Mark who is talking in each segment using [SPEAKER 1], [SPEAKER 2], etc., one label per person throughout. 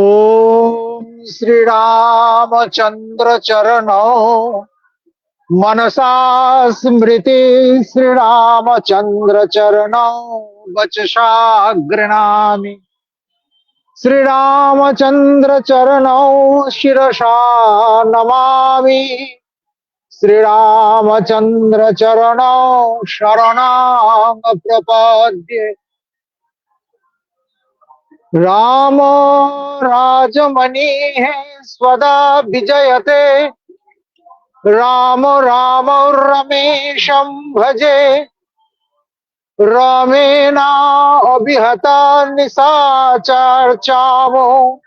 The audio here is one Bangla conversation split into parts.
[SPEAKER 1] ॐ श्रीरामचन्द्रचरणौ मनसा स्मृति श्रीरामचन्द्रचरणौ वचसा गृह्णामि श्रीरामचन्द्रचरणौ शिरसा नमामि श्रीरामचन्द्रचरणौ शरणां प्रपद्ये राम राजमणि है, स्वदा विजयते। राम राम रमेशं भजे। रमेना अभिहता निशाचर्चामो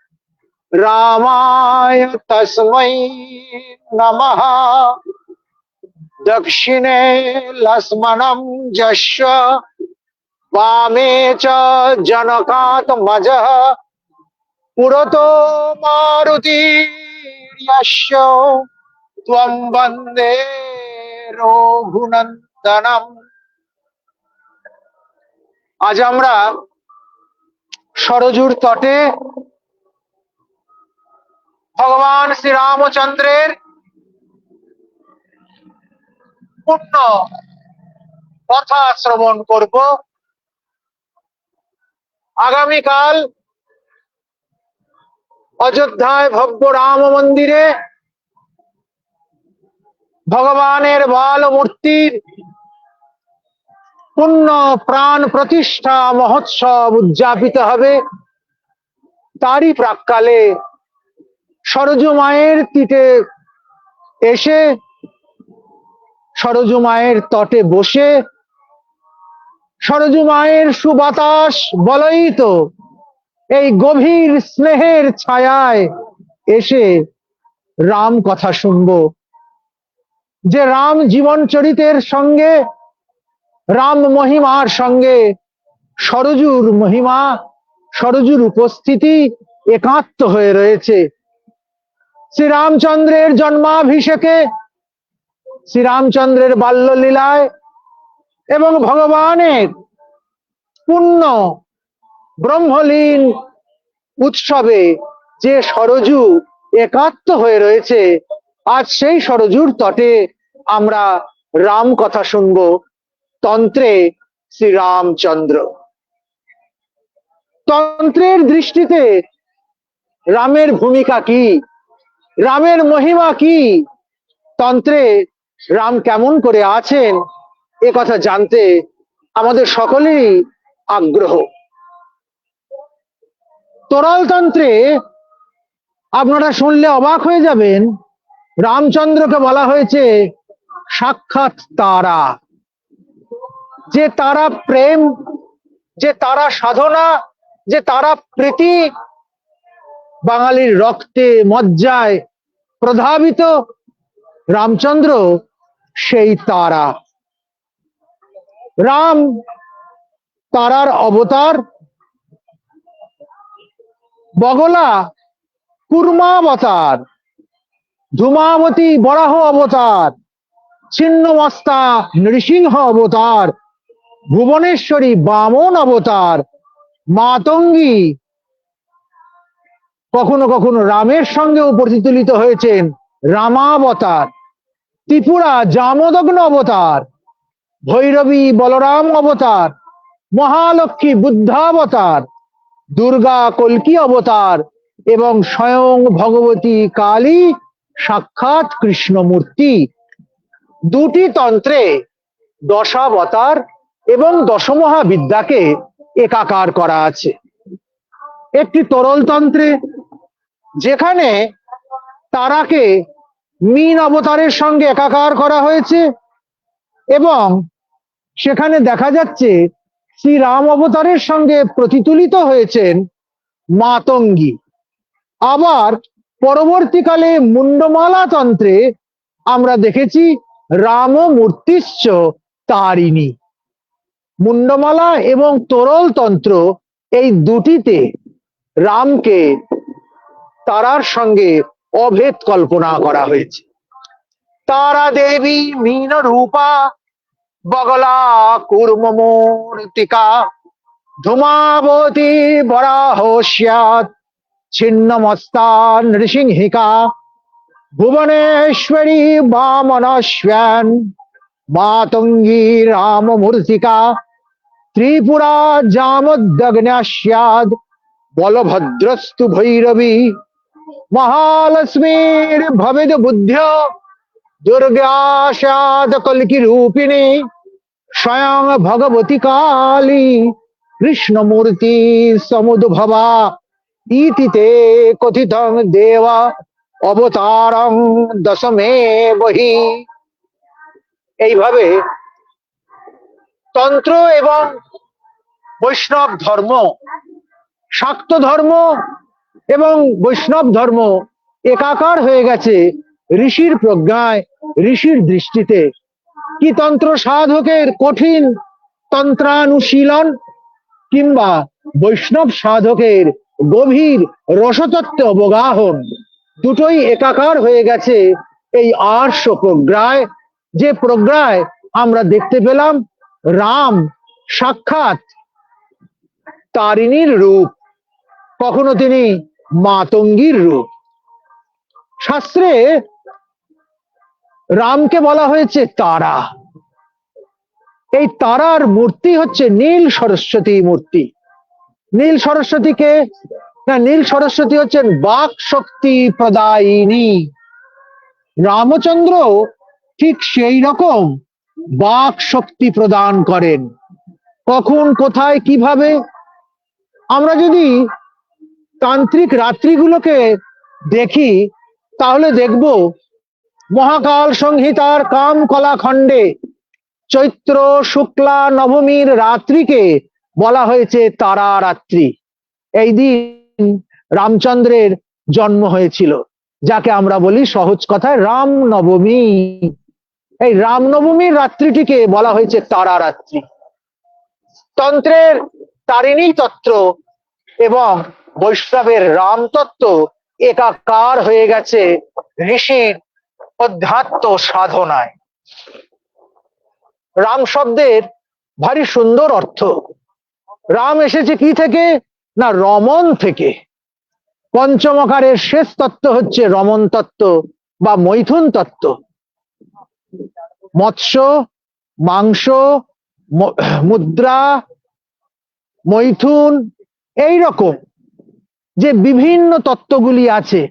[SPEAKER 1] रामाय तस्मै नमः। दक्षिणे लक्ष्मणं जश्व। वामे च जनकात्मजः पुरतो मारुतिर्यस्य त्वं वन्दे রঘুনন্দনম আজ আমরা সরজুর তটে ভগবান শ্রীরামচন্দ্রের পূর্ণ কথা শ্রবণ করব আগামীকাল অযোধ্যায় ভব্য রাম মন্দিরে ভগবানের বাল মূর্তির পূর্ণ প্রাণ প্রতিষ্ঠা মহোৎসব উদযাপিত হবে। তারই প্রাককালে সরজু মায়ের তীরে এসে সরজু মায়ের তটে বসে সরজু মায়ের সুবাতাস তো, এই গভীর স্নেহের ছায়ায় এসে রাম কথা শুনব। যে রাম জীবন চরিতের সঙ্গে, রাম মহিমার সঙ্গে, সরজুর মহিমা, সরজুর উপস্থিতি একাত্ম হয়ে রয়েছে। শ্রীরামচন্দ্রের জন্মাভিষেকে শ্রীরামচন্দ্রের বাল্যলীলায় এবং ভগবানের পূর্ণ ব্রহ্মলীন উৎসবে যে সরজু একাত্ম হয়ে রয়েছে, আজ সেই সরজুর তটে আমরা রাম কথা শুনব, তন্ত্রে শ্রীরামচন্দ্র। তন্ত্রের দৃষ্টিতে রামের ভূমিকা কি? রামের মহিমা কি? তন্ত্রে রাম কেমন করে আছেন? এ কথা জানতে আমাদের সকলেরই আগ্রহ। তরলতন্ত্রে আপনারা শুনলে অবাক হয়ে যাবেন, রামচন্দ্রকে বলা হয়েছে সাক্ষাৎ তারা। যে তারা প্রেম, যে তারা সাধনা, যে তারা প্রীতি বাঙালির রক্তে মজ্জায় প্রধাবিত রামচন্দ্র সেই তারা। রাম তারার অবতার, বগলা কুর্মাবতার, ধুমাবতী বরাহ অবতার, ছিন্নমস্তা নৃসিংহ অবতার, ভুবনেশ্বরী বামন অবতার, মাতঙ্গী কখনো কখনো রামের সঙ্গেও প্রতিতুলিত হয়েছেন রামাবতার, ত্রিপুরা জামদগ্ন অবতার ভৈরবী বলরাম অবতার, মহালক্ষ্মী বুদ্ধাবতার, দুর্গা কল্কি অবতার এবং স্বয়ং ভগবতী কালী সাক্ষাৎ কৃষ্ণমূর্তি। দুটি তন্ত্রে দশাবতার এবং দশমহাবিদ্যাকে একাকার করা আছে। একটি তরল তন্ত্রে, যেখানে তারাকে মিন অবতারের সঙ্গে একাকার করা হয়েছে এবং সেখানে দেখা যাচ্ছে শ্রী রাম অবতারের সঙ্গে প্রতিতুলিত হয়েছেন মাতঙ্গী। আবার পরবর্তীকালে মুন্ডমালা তন্ত্রে আমরা দেখেছি রাম মূর্তিশ্চ তারিণী। মুন্ডমালা এবং তরল তন্ত্র এই দুটিতে রামকে তারার সঙ্গে অভেদ কল্পনা করা হয়েছে। তারা দেবী মীন রূপা বগলা কুর্মমূর্তিকা ধূমাবতী বরাহ স্যাৎ ছিন্নমস্তা নৃসিংহিকা। ভুবনেশ্বরী বামনশ্যান মাতঙ্গী রামমূর্তিকা। ত্রিপুরা জামোদ্দগ্ন্যাস্যাদ। বলভদ্রস্তু ভৈরবী। মহালক্ষ্মীর ভবেদ বুদ্ধ। দুর্গাসাদ কলকি রূপিণী স্বয়ং ভগবতী কালী, কৃষ্ণমূর্তি সমুদ্ভবা, ইতিতে কথিতং দেবা, অবতারং দশমে বহি। এইভাবে তন্ত্র এবং বৈষ্ণব ধর্ম, শাক্ত ধর্ম এবং বৈষ্ণব ধর্ম একাকার হয়ে গেছে ঋষির প্রজ্ঞায়, ঋষির দৃষ্টিতে। কি তন্ত্র সাধকের কঠিন তন্ত্রানুশীলন কিংবা বৈষ্ণব সাধকের গভীর রসতত্ত্ব অবগাহন? দুটোই একাকার হয়ে গেছে এই আর্ষ প্রজ্ঞায়। যে প্রজ্ঞায় আমরা দেখতে পেলাম, রাম সাক্ষাৎ তারিণীর রূপ, কখনো তিনি মাতঙ্গীর রূপ। শাস্ত্রে রামকে বলা হয়েছে তারা। এই তারার মূর্তি হচ্ছে নীল সরস্বতী মূর্তি। নীল সরস্বতীকে না, নীল সরস্বতী হচ্ছেন বাক শক্তি প্রদায়িনী। রামচন্দ্র ঠিক সেই রকম বাক শক্তি প্রদান করেন। কখন, কোথায়, কীভাবে? আমরা যদি তান্ত্রিক রাত্রিগুলোকে দেখি, তাহলে দেখব মহাকাল সংহিতার কাম কলা খণ্ডে চৈত্র শুক্লা নবমীর রাত্রিকে বলা হয়েছে তারা রাত্রি এই দিন রামচন্দ্রের জন্ম হয়েছিল, যাকে আমরা বলি সহজ কথায় রাম নবমী। এই রামনবমীর রাত্রিটিকে বলা হয়েছে তারা রাত্রি তন্ত্রের তারিণী তত্ত্ব এবং বৈষ্ণবের রামতত্ত্ব একাকার হয়ে গেছে ঋষির অধ্যাত্ম সাধনায়। রাম শব্দের ভারী সুন্দর অর্থ। রাম এসেছে কি থেকে? না রমন থেকে। পঞ্চমকারের শেষ তত্ত্ব হচ্ছে রমন তত্ত্ব বা মৈথুন তত্ত্ব। মৎস্য, মাংস মুদ্রা, মৈথুন এই রকম যে বিভিন্ন তত্ত্বগুলি আছে,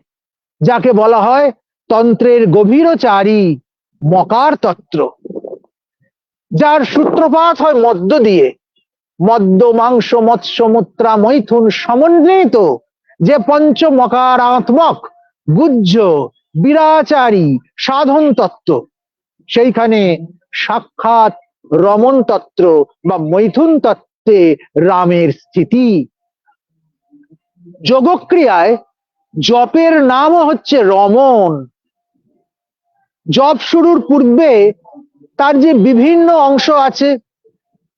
[SPEAKER 1] যাকে বলা হয় তন্ত্রের গভীরচারী মকার তত্ত্ব, যার সূত্রপাত হয় মদ্য দিয়ে। মদ্য, মাংস, মৎস্য, মুত্রা, মৈথুন সমন্বিত যে পঞ্চমকারাত্মক গুজ্জ বিরাচারী সাধন তত্ত্ব। সেইখানে সাক্ষাৎ রমন তত্ত্ব বা মৈথুন তত্ত্বে রামের স্থিতি। যোগক্রিয়ায় জপের নামও হচ্ছে রমন জপ শুরুর পূর্বে তার যে বিভিন্ন অংশ আছে,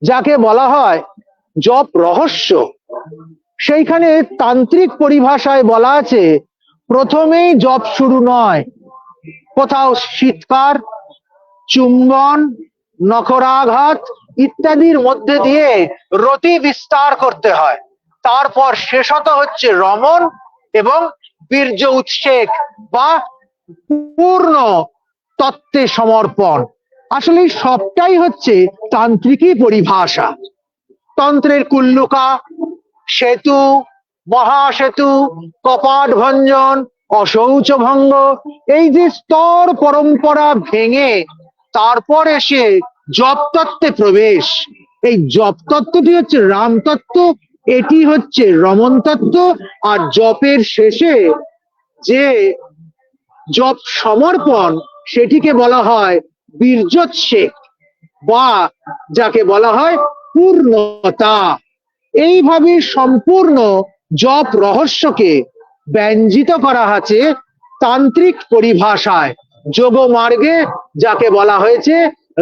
[SPEAKER 1] যাকে বলা হয় জপ রহস্য, সেইখানে তান্ত্রিক পরিভাষায় বলা আছে, প্রথমেই জপ শুরু নয়। কোথাও শীতকার, চুম্বন, নখরাঘাত ইত্যাদির মধ্যে দিয়ে রতি বিস্তার করতে হয়। তারপর শেষত হচ্ছে রমন এবং বীর্য উৎসেক বা পূর্ণ তত্ত্বে সমর্পণ। আসলে সবটাই হচ্ছে তান্ত্রিকই পরিভাষা। তন্ত্রের কুল্লুকা, সেতু, মহাসেতু কপাট ভঞ্জন অশৌচ ভঙ্গ এই যে স্তর পরম্পরা ভেঙে তারপর এসে জপ তত্ত্বে প্রবেশ। এই জপ তত্ত্বটি হচ্ছে রামতত্ত্ব, এটি হচ্ছে রমন তত্ত্ব আর জপের শেষে যে জপ সমর্পণ সেটিকে বলা হয় বীর্যোচ্ছেক বা যাকে বলা হয় পূর্ণতা। এইভাবে সম্পূর্ণ জপ রহস্যকে ব্যঞ্জিত করা আছে তান্ত্রিক পরিভাষায়। যোগ মার্গে যাকে বলা হয়েছে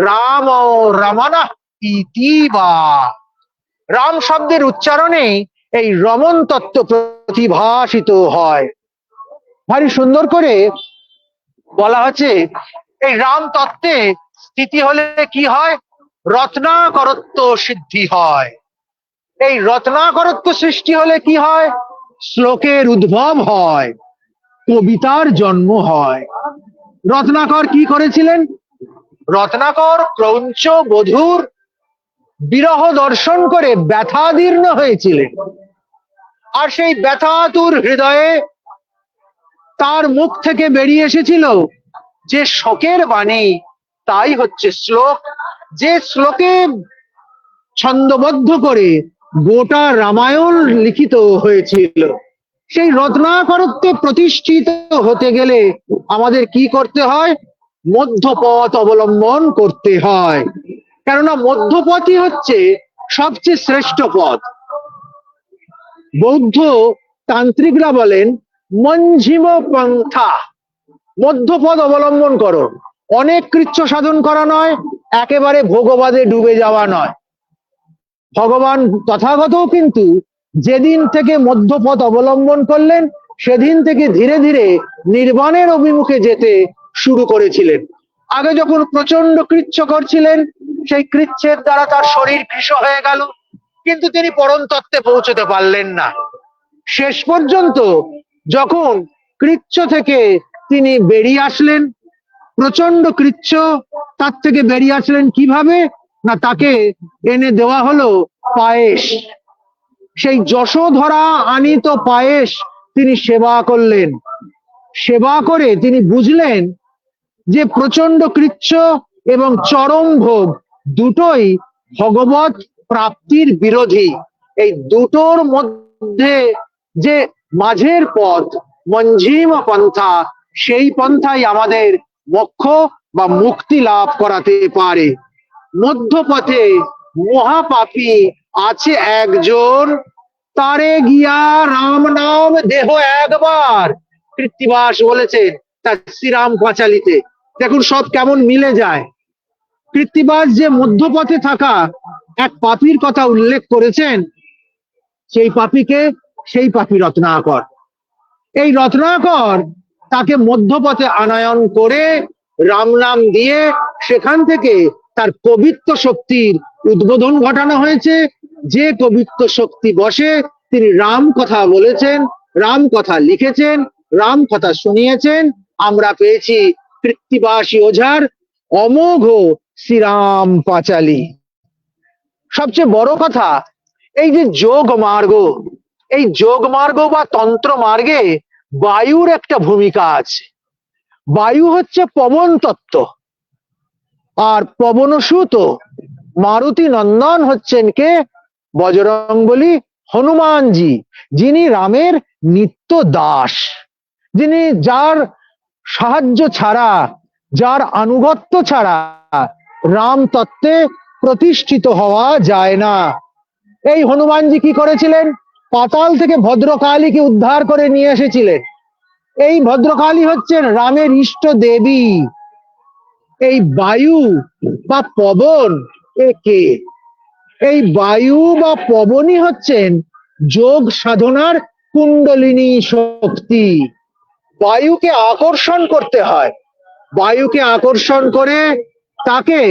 [SPEAKER 1] রাম ও রমনা ইতি বা। রাম শব্দের উচ্চারণে এই রমন তত্ত্ব প্রতিভাসিত হয়। ভারী সুন্দর করে বলা হচ্ছে, এই রাম তত্ত্বে স্থিতি হলে কি হয়? রত্নাকরত্ব সিদ্ধি হয়। এই রত্নাকরত্ব সৃষ্টি হলে কি হয়? শ্লোকের উদ্ভব হয়, কবিতার জন্ম হয়। রত্নাকর কি করেছিলেন? রত্নাকর ক্রৌঞ্চ বধুর বিরহ দর্শন করে ব্যথাদীর্ণ হয়েছিলেন। আর সেই ব্যথাতুর হৃদয়ে তার মুখ থেকে বেরিয়ে এসেছিল যে শোকের বাণী। তাই হচ্ছে শ্লোক। যে শ্লোকে ছন্দবদ্ধ করে গোটা রামায়ণ লিখিত হয়েছিল, সেই রত্নাকরত্বে প্রতিষ্ঠিত হতে গেলে আমাদের কি করতে হয়? মধ্যপথ অবলম্বন করতে হয়। কেননা মধ্যপথই হচ্ছে সবচেয়ে শ্রেষ্ঠ পথ। বৌদ্ধ তান্ত্রিকরা বলেন মঞ্জিম পন্থা। মধ্যপথ অবলম্বন করো। অনেক কৃচ্ছ সাধন করা নয়, একেবারে ভোগবাদে ডুবে যাওয়া নয়। ভগবান তথাগতও কিন্তু যেদিন থেকে মধ্যপথ অবলম্বন করলেন, সেদিন থেকে ধীরে ধীরে নির্বাণের অভিমুখে যেতে শুরু করেছিলেন। আগে যখন প্রচণ্ড কৃচ্ছ করছিলেন, সেই কৃচ্ছের দ্বারা তার শরীর কৃষ হয়ে গেল, কিন্তু তিনি পরম তত্ত্বে পৌঁছতে পারলেন না। শেষ পর্যন্ত যখন কৃচ্ছ থেকে তিনি বেরিয়ে আসলেন প্রচণ্ড কৃচ্ছ তার থেকে বেরিয়ে আসলেন কীভাবে? না, তাকে এনে দেওয়া হলো পায়েস। সেই যশোধরা আনিত পায়েস তিনি সেবা করলেন। সেবা করে তিনি বুঝলেন যে প্রচণ্ড কৃচ্ছ এবং চরম ভোগ দুটোই ভগবত প্রাপ্তির বিরোধী। এই দুটোর মধ্যে যে মাঝের পথ, মঞ্জিম পন্থা, সেই পন্থাই আমাদের মোক্ষ বা মুক্তি লাভ করাতে পারে। মধ্যপথে মহাপাপী আছে একজন, তারে গিয়া রাম নাম দেহ একবার। কৃত্তিবাস বলেছেন তার শ্রীরাম পাঁচালিতে। দেখুন, সব কেমন মিলে যায়। কৃত্তিবাস যে মধ্যপথে থাকা এক পাপীর কথা উল্লেখ করেছেন, সেই পাপীকে সেই পাপী রত্নাকর। এই রত্নাকর তাকে মধ্যপথে আনায়ন করে রাম নাম দিয়ে সেখান থেকে তার কবিত্ব শক্তির উদ্বোধন ঘটানো হয়েছে। যে কবিত্ব শক্তি বসে, তিনি রাম কথা বলেছেন, রাম কথা লিখেছেন, রাম কথা শুনিয়েছেন। আমরা পেয়েছি কৃত্তিবাসী ওঝার অমোঘ শ্রীরাম পাঁচালী। সবচেয়ে বড় কথা, এই যে যোগ মার্গ এই যোগ মার্গ বা তন্ত্র মার্গে বায়ুর একটা ভূমিকা আছে। বায়ু হচ্ছে পবন তত্ত্ব। আর পবনসুত মারুতি নন্দন হচ্ছেন কে? বজরংবলী হনুমানজি, যিনি রামের নিত্য দাস। যিনি যার সাহায্য ছাড়া, যার আনুগত্য ছাড়া রাম তত্ত্বে প্রতিষ্ঠিত হওয়া যায় না। এই হনুমানজি কি করেছিলেন? পাতাল থেকে ভদ্রকালীকে উদ্ধার করে নিয়ে এসেছিলেন এই ভদ্রকালী হচ্ছেন রামের ইষ্ট দেবী। এই বায়ু বা পবন, এ কে? এই বায়ু বা পবনই হচ্ছেন যোগ সাধনার কুণ্ডলিনী শক্তি। বায়ুকে আকর্ষণ করতে হয়। বায়ুকে আকর্ষণ করে তাকে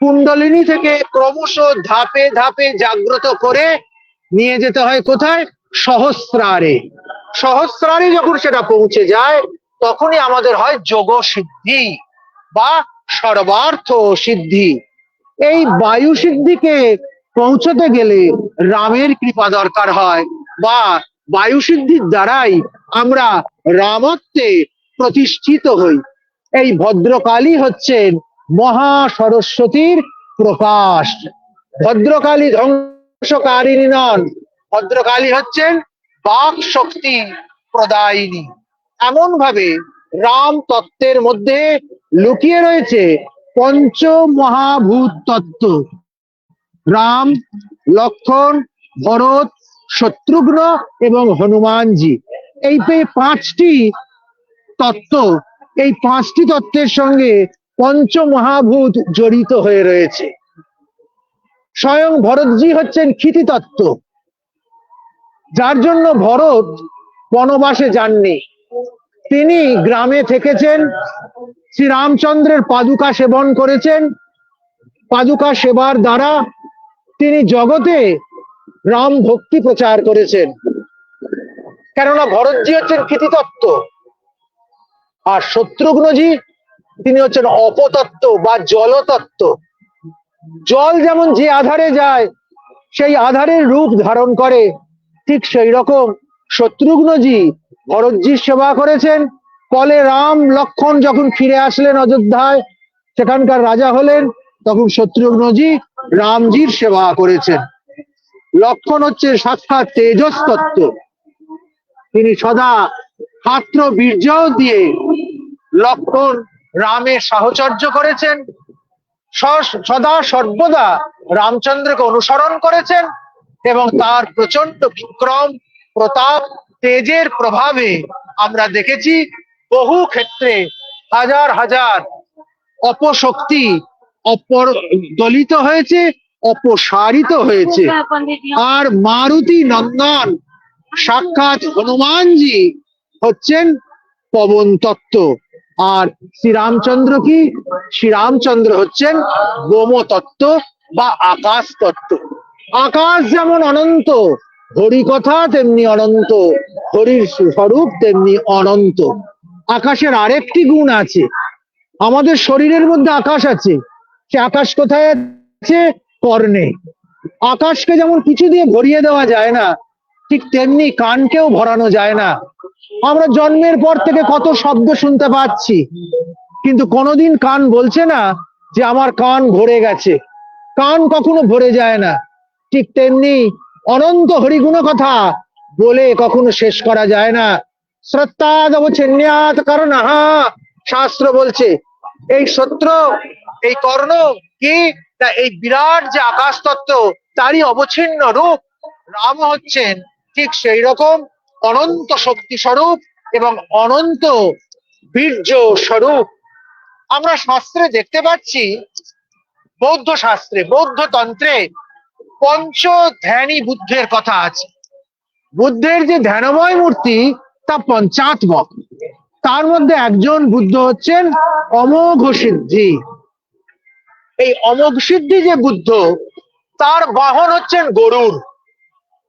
[SPEAKER 1] কুণ্ডলিনী থেকে ক্রমশ ধাপে ধাপে জাগ্রত করে নিয়ে যেতে হয় কোথায়? সহস্রারে। সহস্রারে যখন সেটা পৌঁছে যায়, তখনই আমাদের হয় যোগ সিদ্ধি বা সর্বার্থ সিদ্ধি। এই বায়ু সিদ্ধিকে পৌঁছতে গেলে রামের কৃপা দরকার হয় বা বায়ু সিদ্ধির দ্বারাই আমরা রামত্বে প্রতিষ্ঠিত হই। এই ভদ্রকালী হচ্ছেন মহা সরস্বতীর প্রকাশ। ভদ্রকালী ধ্বংসকারিণী নন। ভদ্রকালী হচ্ছেন বাক শক্তি প্রদায়িনী। এমন ভাবে রাম তত্ত্বের মধ্যে লুকিয়ে রয়েছে পঞ্চ মহাভূত তত্ত্ব রাম, লক্ষণ, ভরত, শত্রুঘ্ন এবং হনুমানজি। এই পাঁচটি তত্ত্ব, এই পাঁচটি তত্ত্বের সঙ্গে পঞ্চ মহাভূত জড়িত হয়ে রয়েছে। স্বয়ং ভরতজি হচ্ছেন ক্ষিতি তত্ত্ব যার জন্য ভরত বনবাসে যাননি। তিনি গ্রামে থেকেছেন, শ্রীরামচন্দ্রের পাদুকা সেবন করেছেন, পাদুকা সেবার দ্বারা তিনি জগতে রাম ভক্তি প্রচার করেছেন। কেননা ভরতজি হচ্ছেন কৃতিতত্ত্ব আর শত্রুঘ্নজি তিনি হচ্ছেন অপতত্ত্ব বা জলতত্ত্ব। জল যেমন যে আধারে যায়, সেই আধারের রূপ ধারণ করে। ঠিক সেই রকম শত্রুঘ্নজি ভরতজির সেবা করেছেন। ফলে রাম লক্ষণ যখন ফিরে আসলেন অযোধ্যায়, সেখানকার রাজা হলেন, তখন শত্রুঘ্নজি রামজির সেবা করেছেন। লক্ষণ হচ্ছে সাক্ষাৎ তেজস তত্ত্ব তিনি সদা পাত্র বীর্য দিয়ে লক্ষণ রামের সাহচর্য করেছেন। সদা সর্বদা রামচন্দ্রকে অনুসরণ করেছেন এবং তার প্রচণ্ড বিক্রম, প্রতাপ, তেজের প্রভাবে আমরা দেখেছি বহু ক্ষেত্রে হাজার হাজার অপশক্তি অপর দলিত হয়েছে, অপসারিত হয়েছে। আর মারুতি নন্দন সাক্ষাৎ হনুমানজি হচ্ছেন পবন তত্ত্ব আর শ্রীরামচন্দ্র কি? শ্রীরামচন্দ্র হচ্ছেন ব্রহ্ম তত্ত্ব বা আকাশ তত্ত্ব আকাশ যেমন অনন্ত হরি কথা তেমনি অনন্ত হরির স্বরূপ তেমনি অনন্ত। আকাশের আরেকটি গুণ আছে। আমাদের শরীরের মধ্যে আকাশ আছে। সে আকাশ কোথায় আছে? কর্ণে। আকাশকে যেমন কিছু দিয়ে ভরিয়ে দেওয়া যায় না ঠিক তেমনি কানকেও ভরানো যায় না। আমরা জন্মের পর থেকে কত শব্দ শুনতে পাচ্ছি। কিন্তু কোনোদিন কান বলছে না যে আমার কান ভরে গেছে। কান কখনো ভরে যায় না। ঠিক তেমনি অনন্ত হরিগুণ কথা বলে কখনো শেষ করা যায় না। শ্রদ্ধাদ অবচ্ছেন্যাত কারণ আহা শাস্ত্র বলছে, এই সত্র, এই কর্ণ কি? না এই বিরাট যে আকাশ তত্ত্ব তারই অবচ্ছিন্ন রূপ। রাম হচ্ছেন ঠিক সেই রকম অনন্ত শক্তি স্বরূপ এবং অনন্ত বীর্য স্বরূপ আমরা শাস্ত্রে দেখতে পাচ্ছি, বৌদ্ধ শাস্ত্রে, বৌদ্ধ তন্ত্রে পঞ্চ ধ্যানী বুদ্ধের কথা আছে। বুদ্ধের যে ধ্যানময় মূর্তি, তা পঞ্চাত্মক। তার মধ্যে একজন বুদ্ধ হচ্ছেন অমোঘ সিদ্ধি। এই অমোঘ সিদ্ধি যে বুদ্ধ, তার বাহন হচ্ছেন গরুর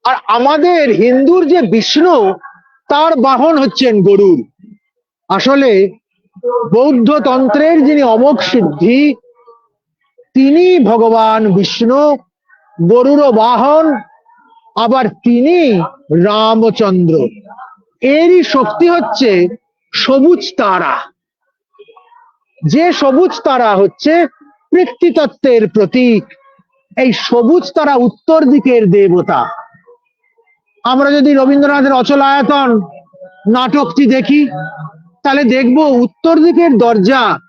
[SPEAKER 1] আর আমাদের হিন্দুর যে বিষ্ণু, তার বাহন হচ্ছেন গরুর। আসলে বৌদ্ধ তন্ত্রের যিনি অমোঘ সিদ্ধি, তিনি ভগবান বিষ্ণু, গরুর বাহন, আবার তিনি রামচন্দ্র। এরই শক্তি হচ্ছে সবুজ তারা। যে সবুজ তারা হচ্ছে পৃথিতত্ত্বের প্রতীক। এই সবুজ তারা উত্তর দিকের দেবতা। আমরা যদি রবীন্দ্রনাথের অচলায়তন নাটকটি দেখি, তাহলে দেখব উত্তর দিকের দরজা,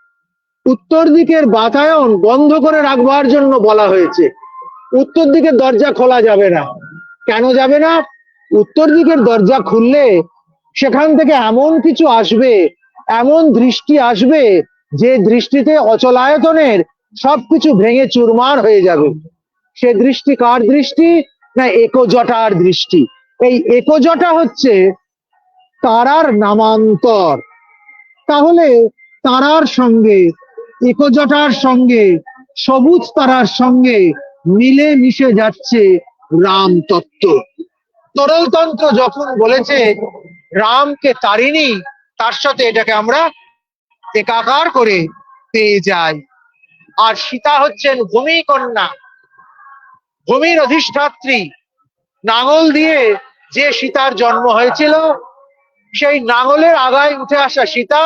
[SPEAKER 1] উত্তর দিকের বাতায়ন বন্ধ করে রাখবার জন্য বলা হয়েছে। উত্তর দিকের দরজা খোলা যাবে না। কেন যাবে না? উত্তর দিকের দরজা খুললে সেখান থেকে এমন কিছু আসবে, এমন দৃষ্টি আসবে, যে দৃষ্টিতে অচলায়তনের সবকিছু ভেঙে চুরমার হয়ে যাবে। সে দৃষ্টি কার দৃষ্টি? না একজটার দৃষ্টি। এই একজটা হচ্ছে তারার নামান্তর। তাহলে তারার সঙ্গে, একজটার সঙ্গে, সবুজ তারার সঙ্গে মিলে মিশে যাচ্ছে রাম তত্ত্ব তরলতন্ত্র যখন বলেছে, রামকে তারিণী, তার সাথে এটাকে আমরা একাকার করে পেয়ে যাই। আর সীতা হচ্ছেন ভূমি কন্যা ভূমির অধিষ্ঠাত্রী। নাঙল দিয়ে যে সীতার জন্ম হয়েছিল, সেই নাঙলের আগায় উঠে আসা সীতা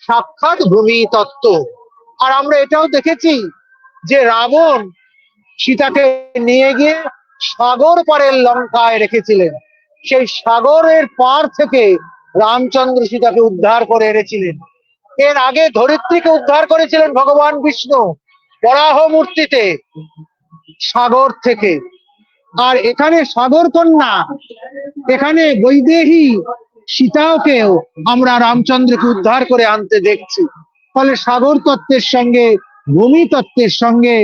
[SPEAKER 1] সাক্ষাৎ ভূমি তত্ত্ব আর আমরা এটাও দেখেছি যে রাবণ সীতাকে নিয়ে গিয়ে সাগর পারের লঙ্কায় রেখেছিলেন। সেই সাগরের পার থেকে রামচন্দ্র সীতাকে উদ্ধার করে এনেছিলেন। এর আগে ধরিত্রীকে উদ্ধার করেছিলেন ভগবান বিষ্ণু বরাহ মূর্তিতে সাগর থেকে। আর এখানে সাগর কন্যা এখানে বৈদেহী সীতাকেও আমরা রামচন্দ্রকে উদ্ধার করে আনতে দেখছি। ফলে সাগর তত্ত্বের সঙ্গে, ভূমি তত্ত্বের সঙ্গে,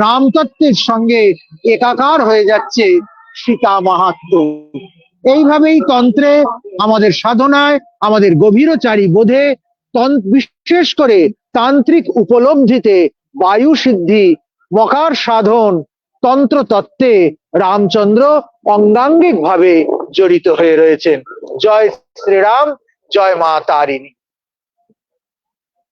[SPEAKER 1] রাম তত্ত্বের সঙ্গে একাকার হয়ে যাচ্ছে সীতা মাহাত্ম। এইভাবেই তন্ত্রে আমাদের সাধনায়, আমাদের গভীরচারী বোধে বিশেষ করে তান্ত্রিক উপলব্ধিতে বায়ু সিদ্ধি, মকার সাধন তন্ত্র তত্ত্বে রামচন্দ্র অঙ্গাঙ্গিক ভাবে জড়িত হয়ে রয়েছেন। জয় শ্রীরাম জয় মা তারিণী।